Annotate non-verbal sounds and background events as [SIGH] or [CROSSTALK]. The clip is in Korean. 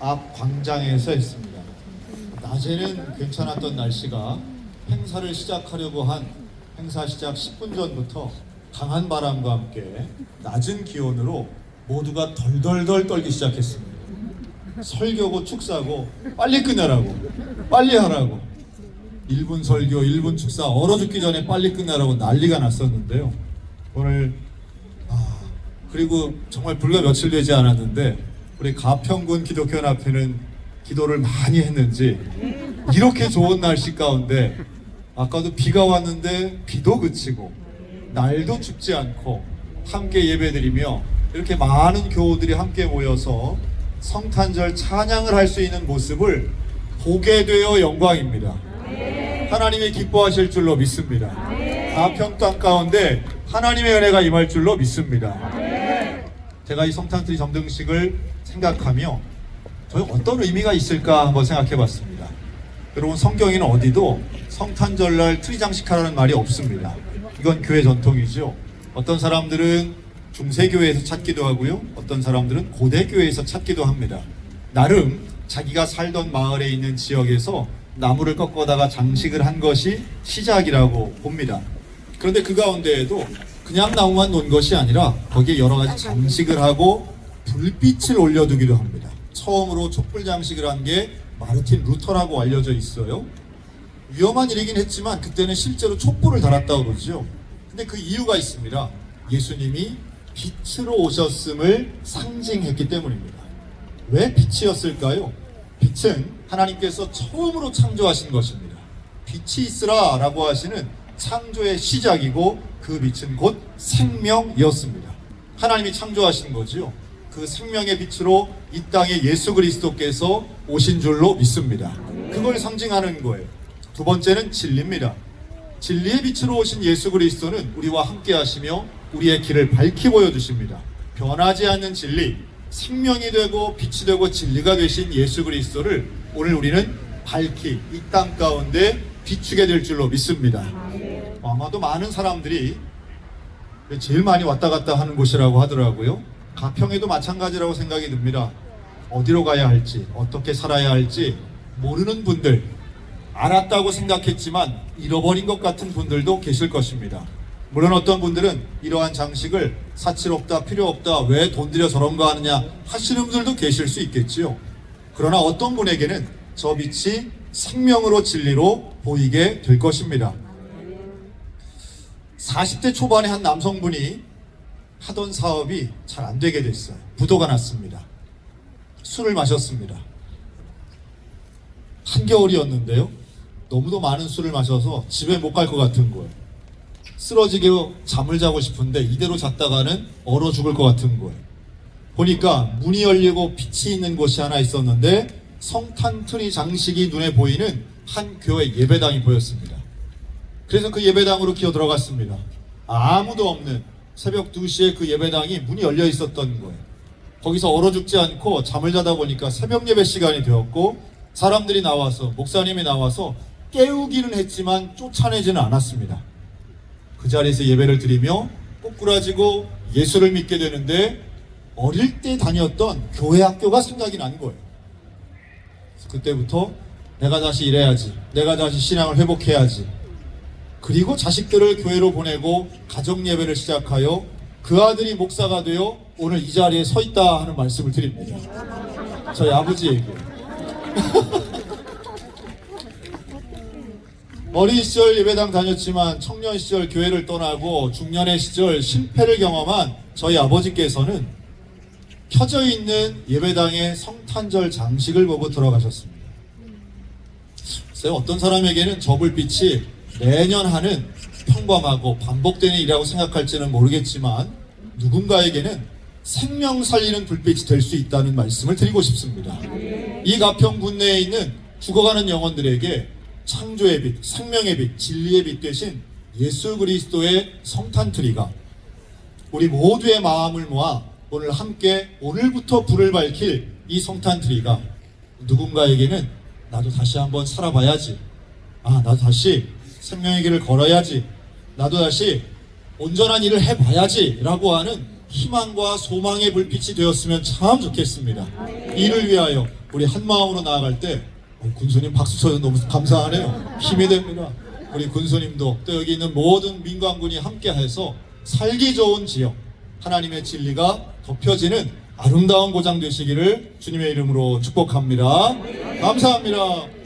앞 광장에서 했습니다. 낮에는 괜찮았던 날씨가 행사를 시작하려고 한 행사 시작 10분 전부터 강한 바람과 함께 낮은 기온으로 모두가 덜덜덜 떨기 시작했습니다. 설교고 축사고 빨리 끝내라고 빨리 하라고 1분 설교 1분 축사 얼어 죽기 전에 빨리 끝내라고 난리가 났었는데요. 오늘 아, 그리고 정말 불과 며칠 되지 않았는데 우리 가평군 기독교연합회는 기도를 많이 했는지 이렇게 좋은 날씨 가운데 아까도 비가 왔는데 비도 그치고 날도 춥지 않고 함께 예배드리며 이렇게 많은 교우들이 함께 모여서 성탄절 찬양을 할 수 있는 모습을 보게 되어 영광입니다. 하나님이 기뻐하실 줄로 믿습니다. 가평 땅 가운데 하나님의 은혜가 임할 줄로 믿습니다. 제가 이 성탄트리 점등식을 생각하며 저희 어떤 의미가 있을까 한번 생각해 봤습니다. 여러분 성경에는 어디도 성탄절날 트리 장식하라는 말이 없습니다. 이건 교회 전통이죠. 어떤 사람들은 중세교회에서 찾기도 하고요. 어떤 사람들은 고대교회에서 찾기도 합니다. 나름 자기가 살던 마을에 있는 지역에서 나무를 꺾어다가 장식을 한 것이 시작이라고 봅니다. 그런데 그 가운데에도 그냥 나무만 놓은 것이 아니라 거기에 여러 가지 장식을 하고 불빛을 올려두기도 합니다. 처음으로 촛불 장식을 한 게 마르틴 루터라고 알려져 있어요. 위험한 일이긴 했지만 그때는 실제로 촛불을 달았다고 그러죠. 근데 그 이유가 있습니다. 예수님이 빛으로 오셨음을 상징했기 때문입니다. 왜 빛이었을까요? 빛은 하나님께서 처음으로 창조하신 것입니다. 빛이 있으라 라고 하시는 창조의 시작이고 그 빛은 곧 생명이었습니다. 하나님이 창조하신 거지요. 그 생명의 빛으로 이 땅에 예수 그리스도께서 오신 줄로 믿습니다. 그걸 상징하는 거예요. 두 번째는 진리입니다. 진리의 빛으로 오신 예수 그리스도는 우리와 함께 하시며 우리의 길을 밝히 보여주십니다. 변하지 않는 진리, 생명이 되고 빛이 되고 진리가 되신 예수 그리스도를 오늘 우리는 밝히 이 땅 가운데 비추게 될 줄로 믿습니다. 아마도 많은 사람들이 제일 많이 왔다 갔다 하는 곳이라고 하더라고요. 가평에도 마찬가지라고 생각이 듭니다. 어디로 가야 할지, 어떻게 살아야 할지 모르는 분들, 알았다고 생각했지만 잃어버린 것 같은 분들도 계실 것입니다. 물론 어떤 분들은 이러한 장식을 사칠 없다, 필요 없다, 왜 돈 들여 저런 거 하느냐 하시는 분들도 계실 수 있겠지요. 그러나 어떤 분에게는 저 빛이 생명으로 진리로 보이게 될 것입니다. 40대 초반의 한 남성분이 하던 사업이 잘 안 되게 됐어요. 부도가 났습니다. 술을 마셨습니다. 한겨울이었는데요. 너무도 많은 술을 마셔서 집에 못 갈 것 같은 거예요. 쓰러지게 잠을 자고 싶은데 이대로 잤다가는 얼어 죽을 것 같은 거예요. 보니까 문이 열리고 빛이 있는 곳이 하나 있었는데 성탄 트리 장식이 눈에 보이는 한 교회 예배당이 보였습니다. 그래서 그 예배당으로 기어 들어갔습니다. 아무도 없는 새벽 2시에 그 예배당이 문이 열려 있었던 거예요. 거기서 얼어 죽지 않고 잠을 자다 보니까 새벽 예배 시간이 되었고 사람들이 나와서 목사님이 나와서 깨우기는 했지만 쫓아내지는 않았습니다. 그 자리에서 예배를 드리며 꼬꾸라지고 예수를 믿게 되는데 어릴 때 다녔던 교회 학교가 생각이 난 거예요. 그때부터 내가 다시 일해야지. 내가 다시 신앙을 회복해야지. 그리고 자식들을 교회로 보내고 가정 예배를 시작하여 그 아들이 목사가 되어 오늘 이 자리에 서 있다 하는 말씀을 드립니다. 저희 아버지에게. [LAUGHS] 어린 시절 예배당 다녔지만 청년 시절 교회를 떠나고 중년의 시절 실패를 경험한 저희 아버지께서는 켜져 있는 예배당의 성탄절 장식을 보고 들어가셨습니다. 어떤 사람에게는 저 불빛이 매년 하는 평범하고 반복되는 일이라고 생각할지는 모르겠지만 누군가에게는 생명 살리는 불빛이 될 수 있다는 말씀을 드리고 싶습니다. 이 가평 군 내에 있는 죽어가는 영혼들에게 창조의 빛, 생명의 빛, 진리의 빛 대신 예수 그리스도의 성탄트리가 우리 모두의 마음을 모아 오늘 함께 오늘부터 불을 밝힐 이 성탄트리가 누군가에게는 나도 다시 한번 살아봐야지. 아, 나도 다시 생명의 길을 걸어야지. 나도 다시 온전한 일을 해봐야지. 라고 하는 희망과 소망의 불빛이 되었으면 참 좋겠습니다. 이를 위하여 우리 한 마음으로 나아갈 때 어, 군수님 박수 쳐서 너무 감사하네요. 힘이 됩니다. 우리 군수님도 또 여기 있는 모든 민관군이 함께해서 살기 좋은 지역 하나님의 진리가 덮여지는 아름다운 고장 되시기를 주님의 이름으로 축복합니다. 감사합니다.